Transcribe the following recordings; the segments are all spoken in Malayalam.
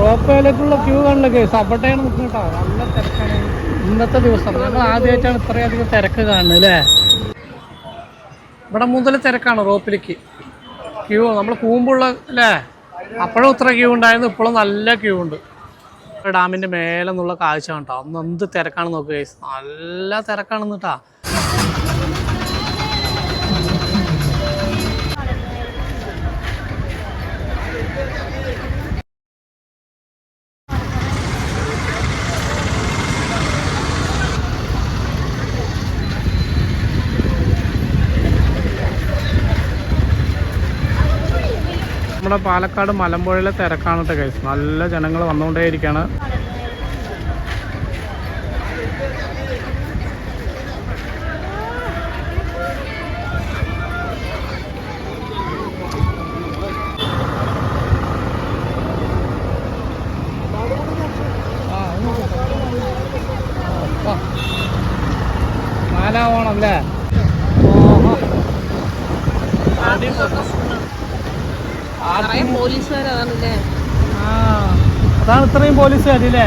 റോപ്പയിലേക്കുള്ള ക്യൂ കാണില്ല കേസ്. അവിടെയാണ് നിൽക്കുന്നത് കേട്ടോ. നല്ല തിരക്കാണ്. ഇന്നത്തെ ദിവസം. ഞങ്ങൾ ആദ്യമായിട്ടാണ് ഇത്രയധികം തിരക്ക് കാണുന്നത് അല്ലേ? ഇവിടെ മുതൽ തിരക്കാണ് റോപ്പിലേക്ക്. ക്യൂ നമ്മൾ കൂമ്പുള്ള അല്ലേ? അപ്പോഴും ഇത്ര ക്യൂ ഉണ്ടായിരുന്നു. ഇപ്പോഴും നല്ല ക്യൂ ഉണ്ട്. ഡാമിന്റെ മേലെ നിന്നുള്ള കാഴ്ച കേട്ടോ അന്ന് എന്ത് തിരക്കാണ് നോക്കുക. നല്ല തിരക്കാണെന്ന് കേട്ടാ. നമ്മുടെ പാലക്കാട് മലമ്പുഴയിലെ തിരക്കാണ് ഗൈസ് നല്ല ജനങ്ങൾ വന്നുകൊണ്ടേയിരിക്കുകയാണ് ഓണം അല്ലേ ഓഹോ അതാണ് ഇത്രയും പോലീസുകാരില്ലേ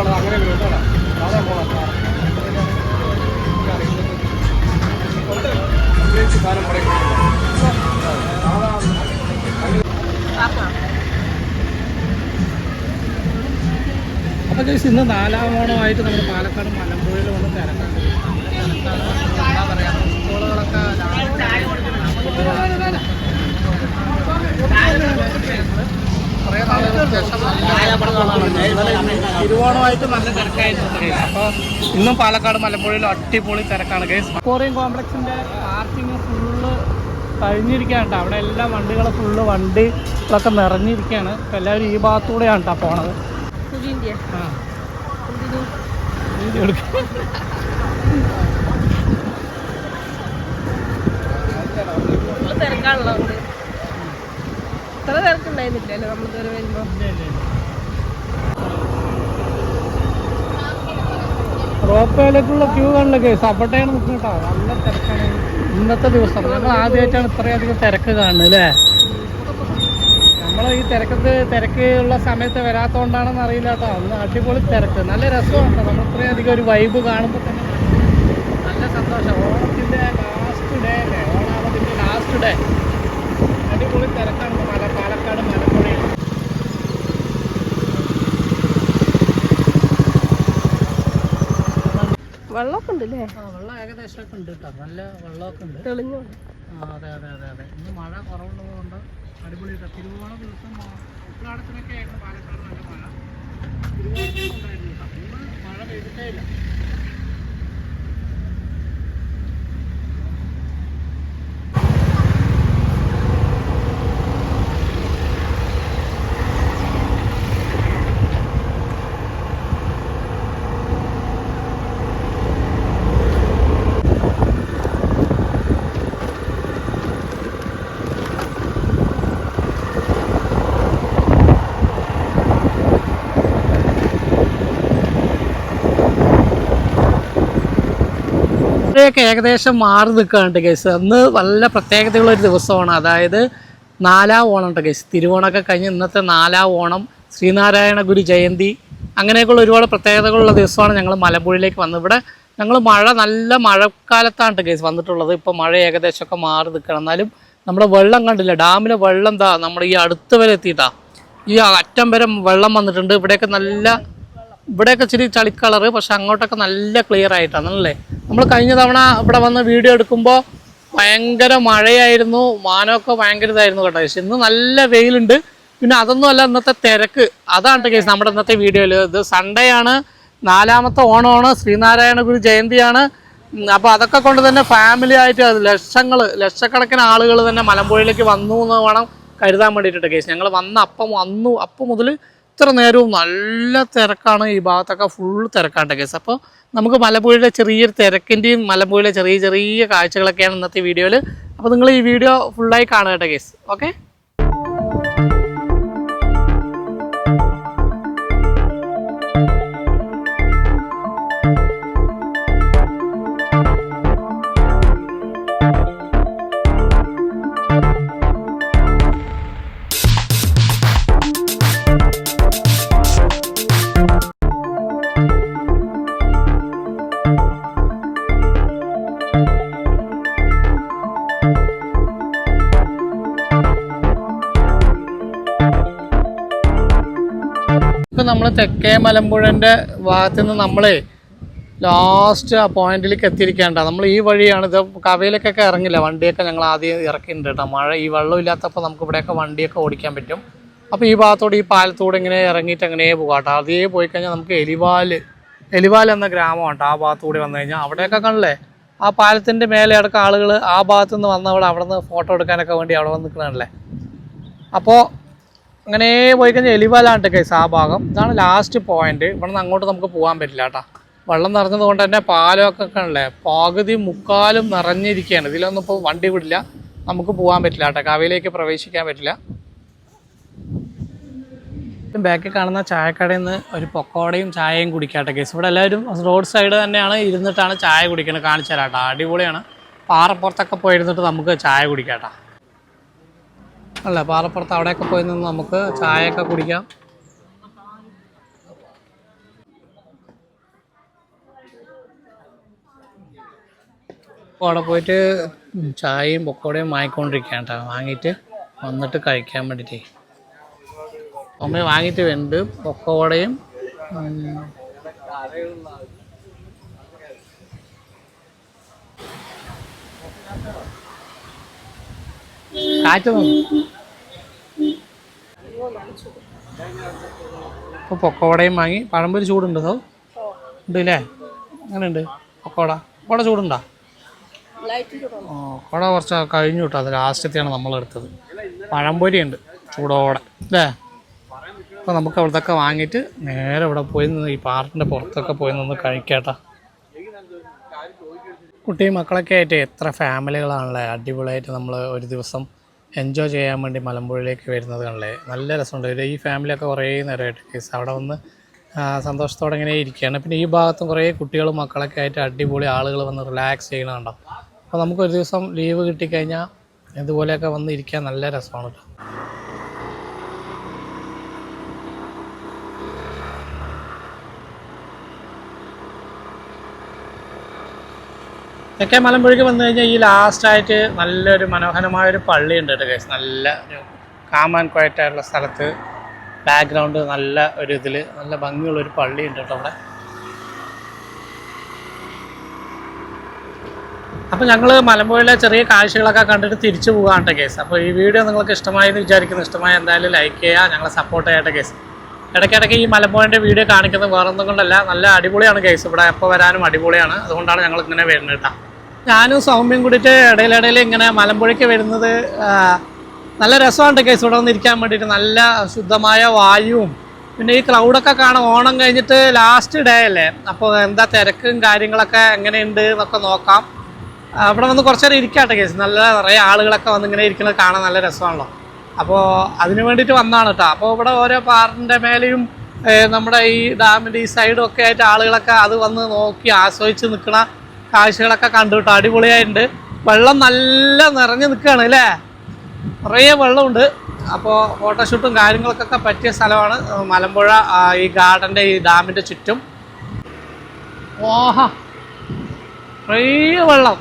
അപ്പൊ guys, ഇന്ന് നാലാം ഓണമായിട്ട് നമ്മൾ പാലക്കാട് മലമ്പുഴയിൽ വന്ന് തിരക്കാണ് എന്താ സ്കൂളുകളൊക്കെ കുറേ നാളുകൾക്ക് ശേഷം തിരുവോണമായിട്ട് നല്ല തിരക്കായിട്ടുണ്ട് അപ്പോൾ അപ്പൊ ഇന്നും പാലക്കാട് മലമ്പുഴയിൽ അടിപൊളി തിരക്കാണ് ഗൈസ് അക്വോറിയം കോംപ്ലക്സിന്റെ പാർക്കിങ് ഫുള്ള് കഴിഞ്ഞിരിക്കുകയാണ് കേട്ടോ. അവിടെ എല്ലാ വണ്ടികളും ഫുള്ള് വണ്ടി ഇതൊക്കെ നിറഞ്ഞിരിക്കുകയാണ് എല്ലാവരും ഈ ഭാഗത്തൂടെയാണ് കേട്ടോ പോണത്. ആ. ഉണ്ട് ഇത്ര തിരക്കുണ്ടായിരുന്നില്ലല്ലോ നമ്മൾ ഇതുവരെ വരുമ്പോ. റോപ്പയിലേക്കുള്ള ക്യൂ കാണില്ല നിൽക്കുന്നത് കേട്ടോ. നല്ല തിരക്കാണ്. ഇന്നത്തെ ദിവസം. ഞങ്ങൾ ആദ്യമായിട്ടാണ് ഇത്രയധികം തിരക്ക് കാണുന്നത് അല്ലേ? നമ്മൾ ഈ തിരക്കത്ത് തിരക്ക് ഉള്ള സമയത്ത് വരാത്തതുകൊണ്ടാണെന്ന് അറിയില്ല കേട്ടോ. ഒന്ന് അടിപൊളി തിരക്ക്. നല്ല രസമാണ് നമ്മൾ ഇത്രയും അധികം ഒരു വൈബ് കാണുമ്പോൾ തന്നെ നല്ല സന്തോഷം. ഓണത്തിന്റെ ലാസ്റ്റ് ഡേ അല്ലേ? ഓണാമത്തിന്റെ ലാസ്റ്റ് ഡേ അടിപൊളി തിരക്കാണ്. മല പാലക്കാട് മലപ്പുഴയിൽ വെള്ളമൊക്കെ ഉണ്ട് അല്ലേ ആ വെള്ളം ഏകദേശമൊക്കെ ഉണ്ട് കേട്ടോ. നല്ല വെള്ളമൊക്കെ ഉണ്ട്. തെളിഞ്ഞു. അതെ അതെ അതെ അതെ. ഇന്ന് മഴ കുറവുള്ളതുകൊണ്ട് അടിപൊളി കേട്ടോ. തിരുവോണ ദിവസം ഉത്രാടത്തിനൊക്കെ ആയിരുന്നു പാലക്കാട് നല്ല മഴ. തിരുവോണത്തിനും ഉണ്ടായിരുന്നു കേട്ടോ ഇന്ന് മഴ പെയ്തിട്ടേ ഇല്ല ഇവിടെയൊക്കെ ഏകദേശം മാറി നിൽക്കുകയാണ് കേസ്. അന്ന് നല്ല പ്രത്യേകതയുള്ള ഒരു ദിവസമാണ്. അതായത് നാലാം ഓണം ഉണ്ട് കേസ്. തിരുവോണമൊക്കെ കഴിഞ്ഞ് ഇന്നത്തെ നാലാം ഓണം ശ്രീനാരായണ ഗുരു ജയന്തി അങ്ങനെയൊക്കെയുള്ള ഒരുപാട് പ്രത്യേകതകളുള്ള ദിവസമാണ് ഞങ്ങൾ മലമ്പുഴയിലേക്ക് വന്നത്. ഇവിടെ ഞങ്ങൾ മഴ നല്ല മഴക്കാലത്താണ് കേസ് വന്നിട്ടുള്ളത്. ഇപ്പോൾ മഴ ഏകദേശമൊക്കെ മാറി നിൽക്കണം എന്നാലും നമ്മുടെ വെള്ളം കണ്ടില്ല ഡാമിലെ വെള്ളം എന്താ നമ്മുടെ ഈ അടുത്ത് വരെ എത്തിയിട്ടാ. ഈ അറ്റം വരെ വെള്ളം വന്നിട്ടുണ്ട്. ഇവിടെയൊക്കെ നല്ല ഇവിടെയൊക്കെ ഇച്ചിരി ചളിക്കളറ് കളറ് പക്ഷെ അങ്ങോട്ടൊക്കെ നല്ല ക്ലിയർ ആയിട്ടാണ് അല്ലേ? നമ്മൾ കഴിഞ്ഞ തവണ ഇവിടെ വന്ന് വീഡിയോ എടുക്കുമ്പോൾ ഭയങ്കര മഴയായിരുന്നു മാനമൊക്കെ ഭയങ്കര ഇതായിരുന്നു കേട്ടോ. ഇന്ന് നല്ല വെയിലുണ്ട്. പിന്നെ അതൊന്നും അല്ല ഇന്നത്തെ തിരക്ക്. അതാണ് കേസ് നമ്മുടെ ഇന്നത്തെ വീഡിയോയിൽ ഇത് സൺഡേ ആണ്. നാലാമത്തെ ഓണമാണ്. ശ്രീനാരായണ ഗുരു ജയന്തിയാണ്. അപ്പോൾ അതൊക്കെ കൊണ്ട് തന്നെ ഫാമിലി ആയിട്ട് ലക്ഷങ്ങൾ ലക്ഷക്കണക്കിന് ആളുകൾ തന്നെ മലമ്പുഴയിലേക്ക് വന്നു എന്ന് വേണം കരുതാൻ വേണ്ടിയിട്ടുണ്ട് കേസ്. ഞങ്ങൾ വന്ന അപ്പം വന്നു അപ്പം മുതൽ ഇത്ര നേരവും നല്ല തിരക്കാണ് ഈ ഭാഗത്തൊക്കെ ഫുൾ തിരക്കാണ്ട് കേസ്. അപ്പോൾ നമുക്ക് മലമ്പുഴയുടെ ചെറിയൊരു തിരക്കിന്റെയും മലമ്പുഴയിലെ ചെറിയ ചെറിയ കാഴ്ചകളൊക്കെയാണ് ഇന്നത്തെ വീഡിയോയിൽ അപ്പോൾ നിങ്ങൾ ഈ വീഡിയോ ഫുള്ളായി കാണുക കേട്ടോ കേസ്. ഓക്കെ ഇപ്പം നമ്മൾ തെക്കേ മലമ്പുഴന്റെ ഭാഗത്തു നിന്ന് നമ്മൾ ലാസ്റ്റ് ആ പോയിന്റിലേക്ക് എത്തിയിരിക്കേണ്ട നമ്മൾ ഈ വഴിയാണ് ഇത് കവയിലേക്കൊക്കെ ഇറങ്ങില്ല. വണ്ടിയൊക്കെ ഞങ്ങൾ ആദ്യം ഇറക്കിയിട്ടുണ്ട് കേട്ടോ മഴ ഈ വെള്ളം ഇല്ലാത്തപ്പോൾ നമുക്ക് ഇവിടെയൊക്കെ വണ്ടിയൊക്കെ ഓടിക്കാൻ പറ്റും. അപ്പോൾ ഈ ഭാഗത്തോട് ഈ പാലത്തോട് ഇങ്ങനെ ഇറങ്ങിയിട്ട് അങ്ങനെ പോകാം കേട്ടോ അതേ പോയി കഴിഞ്ഞാൽ നമുക്ക് എലിവാൽ എലിവാൽ എന്ന ഗ്രാമമാണ് ആ ഭാഗത്തൂടെ വന്നു കഴിഞ്ഞാൽ അവിടെയൊക്കെ കണ്ടില്ലേ? ആ പാലത്തിന്റെ മേലെ അടക്കം ആളുകൾ ആ ഭാഗത്തു നിന്ന് വന്നവിടെ അവിടെ നിന്ന് ഫോട്ടോ എടുക്കാനൊക്കെ വേണ്ടി അവിടെ വന്ന് നിൽക്കണല്ലേ അപ്പോൾ അങ്ങനെ പോയി കഴിഞ്ഞാൽ എലിവലാണ്ട് കേസ് ആ ഭാഗം. ഇതാണ് ലാസ്റ്റ് പോയിന്റ് ഇവിടെ നിന്ന് അങ്ങോട്ട് നമുക്ക് പോകാൻ പറ്റില്ല കേട്ടോ. വെള്ളം നിറഞ്ഞത് കൊണ്ട് തന്നെ പാലമൊക്കെ കണ്ടല്ലേ പകുതി മുക്കാലും നിറഞ്ഞിരിക്കുകയാണ്. ഇതിലൊന്നും ഇപ്പോൾ വണ്ടി വിടില്ല. നമുക്ക് പോകാൻ പറ്റില്ല കേട്ടോ. കവയിലേക്ക് പ്രവേശിക്കാൻ പറ്റില്ല. ബാക്കിൽ കാണുന്ന ചായക്കടയിൽ നിന്ന് ഒരു പൊക്കോടയും ചായയും കുടിക്കാട്ടെ കേസ് ഇവിടെ എല്ലാവരും റോഡ് സൈഡ് തന്നെയാണ് ഇരുന്നിട്ടാണ് ചായ കുടിക്കുന്നത് കാണിച്ചു തരാം കേട്ടോ. അടിപൊളിയാണ്. പാറപ്പുറത്തൊക്കെ പോയിരുന്നിട്ട് നമുക്ക് ചായ കുടിക്കാട്ടോ അല്ല പാറപ്പുറത്ത് അവിടെയൊക്കെ പോയി നിന്ന് നമുക്ക് ചായയൊക്കെ കുടിക്കാം. അവിടെ പോയിട്ട് ചായയും പൊക്കോടയും വാങ്ങിക്കൊണ്ടിരിക്കുകയാണ് കേട്ടോ. വാങ്ങിയിട്ട് വന്നിട്ട് കഴിക്കാൻ വേണ്ടിയിട്ടേ അമ്മ വാങ്ങിയിട്ട് വേണ്ട പൊക്കോടയും ഇപ്പൊ പൊക്കോടയും വാങ്ങി. പഴംപൊരി ചൂടുണ്ട് സോ ഉണ്ട് അല്ലേ അങ്ങനെയുണ്ട് പൊക്കോട പൊക്കോട ചൂടുണ്ടോ? ആ, പൊക്കോട കുറച്ച് കഴിഞ്ഞു കേട്ടോ. അത് ലാസ്റ്റത്തെയാണ് നമ്മൾ എടുത്തത്. പഴംപൊരി ഉണ്ട്. ചൂടോടെ. അല്ലേ? അപ്പോൾ നമുക്ക് അവിടത്തൊക്കെ വാങ്ങിയിട്ട് നേരെ ഇവിടെ പോയി നിന്ന് ഈ പാർട്ടിന്റെ പുറത്തൊക്കെ പോയി നിന്ന് കഴിക്കാട്ടോ കുട്ടിയും മക്കളൊക്കെ ആയിട്ട് എത്ര ഫാമിലികളാണല്ലേ? അടിപൊളിയായിട്ട് നമ്മൾ ഒരു ദിവസം എൻജോയ് ചെയ്യാൻ വേണ്ടി മലമ്പുഴയിലേക്ക് വരുന്നത് കണ്ടല്ലേ നല്ല രസമുണ്ട്. ഈ ഫാമിലിയൊക്കെ കുറേ നേരമായിട്ട് കേസ് അവിടെ വന്ന് സന്തോഷത്തോടെ ഇങ്ങനെ ഇരിക്കുകയാണ്. പിന്നെ ഈ ഭാഗത്തും കുറേ കുട്ടികളും മക്കളൊക്കെ ആയിട്ട് അടിപൊളി ആളുകൾ വന്ന് റിലാക്സ് ചെയ്യണുണ്ടോ അപ്പോൾ നമുക്കൊരു ദിവസം ലീവ് കിട്ടിക്കഴിഞ്ഞാൽ ഇതുപോലെയൊക്കെ വന്ന് ഇരിക്കാൻ നല്ല രസമാണ് കേട്ടോ. തെക്കേ മലമ്പുഴയ്ക്ക് വന്നു കഴിഞ്ഞാൽ ഈ ലാസ്റ്റായിട്ട് നല്ലൊരു മനോഹരമായൊരു പള്ളി ഉണ്ട് കേട്ടോ ഗൈസ് നല്ല ഒരു കാം ആൻഡ് ക്വയറ്റ് ആയിട്ടുള്ള സ്ഥലത്ത് ബാക്ക്ഗ്രൗണ്ട് നല്ല ഒരു ഇതിൽ നല്ല ഭംഗിയുള്ള ഒരു പള്ളി ഉണ്ട് കേട്ടോ അവിടെ. അപ്പോൾ ഞങ്ങൾ മലമ്പുഴയിലെ ചെറിയ കാഴ്ചകളൊക്കെ കണ്ടിട്ട് തിരിച്ചു പോകാണ്ട് കേസ് അപ്പോൾ ഈ വീഡിയോ നിങ്ങൾക്ക് ഇഷ്ടമായെന്ന് വിചാരിക്കുന്നു. ഇഷ്ടമായി എന്തായാലും ലൈക്ക് ചെയ്യുക ഞങ്ങളെ സപ്പോർട്ട് ചെയ്യട്ടെ കേസ് ഇടയ്ക്കിടയ്ക്ക് ഈ മലമ്പുഴന്റെ വീഡിയോ കാണിക്കുന്നത് വേറെ ഒന്നും കൊണ്ടല്ല. നല്ല അടിപൊളിയാണ് കേസ് ഇവിടെ എപ്പോൾ വരാനും അടിപൊളിയാണ്. അതുകൊണ്ടാണ് ഞങ്ങൾ ഇങ്ങനെ വരുന്നത് കേട്ടോ. ഞാനും സൗമ്യം കൂടിയിട്ട് ഇടയിലിടയിൽ ഇങ്ങനെ മലമ്പുഴയ്ക്ക് വരുന്നത് നല്ല രസമുണ്ട് കേസ് ഇവിടെ വന്നിരിക്കാൻ വേണ്ടിയിട്ട് നല്ല ശുദ്ധമായ വായുവും. പിന്നെ ഈ ക്രൗഡൊക്കെ കാണാം ഓണം കഴിഞ്ഞിട്ട് ലാസ്റ്റ് ഡേ അല്ലേ? അപ്പോൾ എന്താ തിരക്കും കാര്യങ്ങളൊക്കെ എങ്ങനെയുണ്ട് എന്നൊക്കെ നോക്കാം. അവിടെ വന്ന് കുറച്ച് നേരം ഇരിക്കാട്ടെ കേസ് നല്ല നിറയെ ആളുകളൊക്കെ വന്ന് ഇങ്ങനെ ഇരിക്കുന്നത് കാണാൻ നല്ല രസമാണല്ലോ. അപ്പോൾ അതിന് വേണ്ടിയിട്ട് വന്നതാണ് കേട്ടോ അപ്പോൾ ഇവിടെ ഓരോ പാറിന്റെ മേലെയും നമ്മുടെ ഈ ഡാമിന്റെ ഈ സൈഡും ഒക്കെ ആയിട്ട് ആളുകളൊക്കെ അത് വന്ന് നോക്കി ആസ്വദിച്ച് നിൽക്കുന്ന കാഴ്ചകളൊക്കെ കണ്ടു അടിപൊളിയായിട്ടുണ്ട്. വെള്ളം നല്ല നിറഞ്ഞു നിൽക്കുകയാണ് അല്ലേ? കുറേ വെള്ളമുണ്ട്. അപ്പോൾ ഫോട്ടോഷൂട്ടും കാര്യങ്ങൾക്കൊക്കെ പറ്റിയ സ്ഥലമാണ്. മലമ്പുഴ ഈ ഗാർഡന്റെ ഈ ഡാമിന്റെ ചുറ്റും. ഓഹാ. കുറേ വെള്ളം.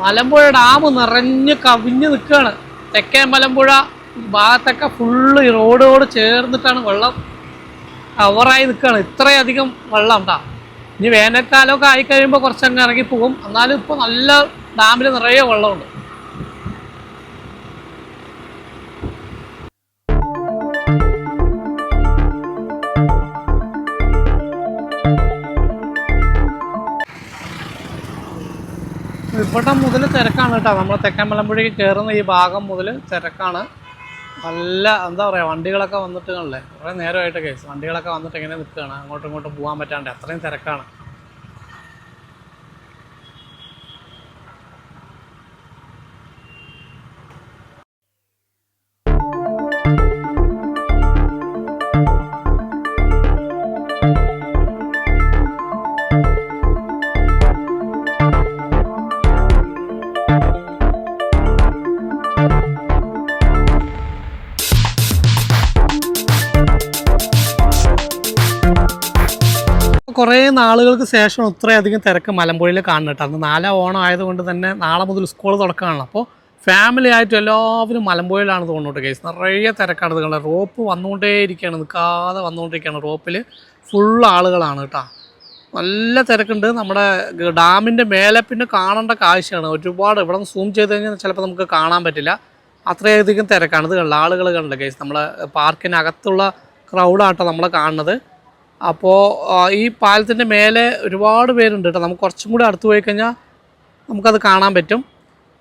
മലമ്പുഴ ഡാം നിറഞ്ഞ് കവിഞ്ഞ് നിൽക്കുകയാണ്. തെക്കേ മലമ്പുഴ ഭാഗത്തൊക്കെ ഫുള്ള് ഈ റോഡോട് ചേർന്നിട്ടാണ് വെള്ളം കവറായി നിൽക്കുകയാണ്. ഇത്രയധികം വെള്ളം ഉണ്ടാ? ഇനി വേനൽക്കാലമൊക്കെ ആയിക്കഴിയുമ്പോൾ കുറച്ചങ്ങ് ഇറങ്ങി പോകും. എന്നാലും ഇപ്പോൾ നല്ല ഡാമിൽ നിറയെ വെള്ളമുണ്ട്. ഇവിടെ മുതൽ തിരക്കാണ് കേട്ടോ. നമ്മൾ തെക്കൻ മലമ്പുഴയ്ക്ക് കയറുന്ന ഈ ഭാഗം മുതൽ തിരക്കാണ്. നല്ല എന്താ പറയുക വണ്ടികളൊക്കെ വന്നിട്ട് കണ്ടല്ലേ? കുറേ നേരമായിട്ട് കേസ്. വണ്ടികളൊക്കെ വന്നിട്ട് ഇങ്ങനെ നിൽക്കുകയാണ് അങ്ങോട്ടും ഇങ്ങോട്ടും പോകാൻ പറ്റാണ്ട്. അത്രയും തിരക്കാണ്. കുറേ നാളുകൾക്ക് ശേഷം ഇത്രയധികം തിരക്ക് മലമ്പുഴയിൽ കാണുന്നുണ്ട് അന്ന് നാലാം ഓണം ആയതുകൊണ്ട് തന്നെ നാളെ മുതൽ സ്കൂൾ തുടക്കമാണല്ലോ അപ്പോൾ ഫാമിലി ആയിട്ട് എല്ലാവരും മലമ്പുഴയിലാണ് തോന്നുന്നുണ്ട് കേസ് നിറയെ തിരക്കാണ് കണ്ടത്. റോപ്പ് വന്നുകൊണ്ടേയിരിക്കുകയാണ്. നിൽക്കാതെ വന്നുകൊണ്ടിരിക്കുകയാണ് റോപ്പിൽ ഫുൾ ആളുകളാണ് കേട്ടോ. നല്ല തിരക്കുണ്ട്. നമ്മുടെ ഡാമിന്റെ മേലെ പിന്നെ കാണേണ്ട കാഴ്ചയാണ്. ഒരുപാട് ഇവിടെ നിന്ന് സൂം ചെയ്ത് കഴിഞ്ഞാൽ ചിലപ്പോൾ നമുക്ക് കാണാൻ പറ്റില്ല. അത്രയധികം തിരക്കാണ് ഇത് കണ്ടില്ല ആളുകൾ കണ്ടില്ല കേസ് നമ്മളെ പാർക്കിനകത്തുള്ള ക്രൗഡാട്ടോ നമ്മളെ കാണുന്നത്. അപ്പോൾ ഈ പാലത്തിന്റെ മേലെ ഒരുപാട് പേരുണ്ട് കേട്ടോ. നമുക്ക് കുറച്ചും കൂടി അടുത്ത് പോയി കഴിഞ്ഞാൽ നമുക്കത് കാണാൻ പറ്റും.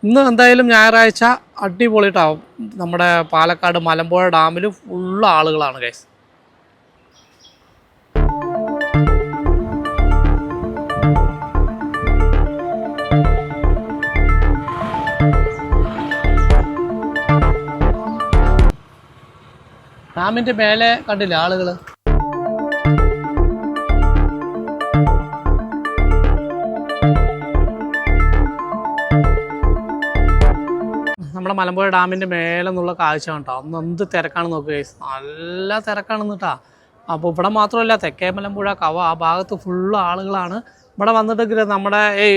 ഇന്ന് എന്തായാലും ഞായറാഴ്ച അടിപൊളിയിട്ടാവും. നമ്മുടെ പാലക്കാട് മലമ്പുഴ ഡാമിൽ ഫുള്ള് ആളുകളാണ് ഗൈസ് ഡാമിന്റെ മേലെ കണ്ടില്ല ആളുകൾ മലമ്പുഴ ഡാമിന്റെ മേലെ കാഴ്ച കേട്ടോ അന്ന് എന്ത് തിരക്കാണ് നോക്കുക. നല്ല തിരക്കാണെന്ന് കേട്ടോ അപ്പോൾ ഇവിടെ മാത്രമല്ല തെക്കേ മലമ്പുഴ കവ ആ ഭാഗത്ത് ഫുള്ള് ആളുകളാണ് ഇവിടെ വന്നിട്ടെങ്കിൽ നമ്മുടെ ഈ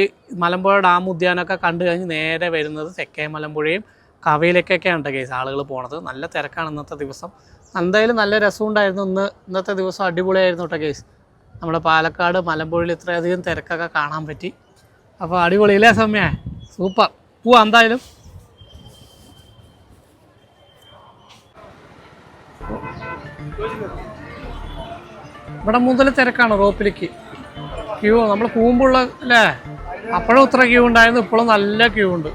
മലമ്പുഴ ഡാം ഉദ്യാനമൊക്കെ കണ്ടു കഴിഞ്ഞ് നേരെ വരുന്നത് തെക്കേ മലമ്പുഴയും കവയിലേക്കൊക്കെയാണ് കേസ് ആളുകൾ പോണത്. നല്ല തിരക്കാണ് ഇന്നത്തെ ദിവസം. എന്തായാലും നല്ല രസമുണ്ടായിരുന്നു ഇന്ന്. ഇന്നത്തെ ദിവസം അടിപൊളിയായിരുന്നു കേട്ടോ കേസ് നമ്മുടെ പാലക്കാട് മലമ്പുഴയിൽ ഇത്രയധികം തിരക്കൊക്കെ കാണാൻ പറ്റി. അപ്പോൾ അടിപൊളിയില്ലേ സമയ? സൂപ്പർ. പോവാ എന്തായാലും. ഇവിടെ മുതൽ തിരക്കാണ് റോപ്പിലേക്ക്. ക്യൂ നമ്മൾ പോകുമ്പോഴുള്ള അല്ലേ? അപ്പോഴും ഇത്ര ക്യൂ ഉണ്ടായിരുന്നു ഇപ്പോഴും നല്ല ക്യൂ ഉണ്ട്.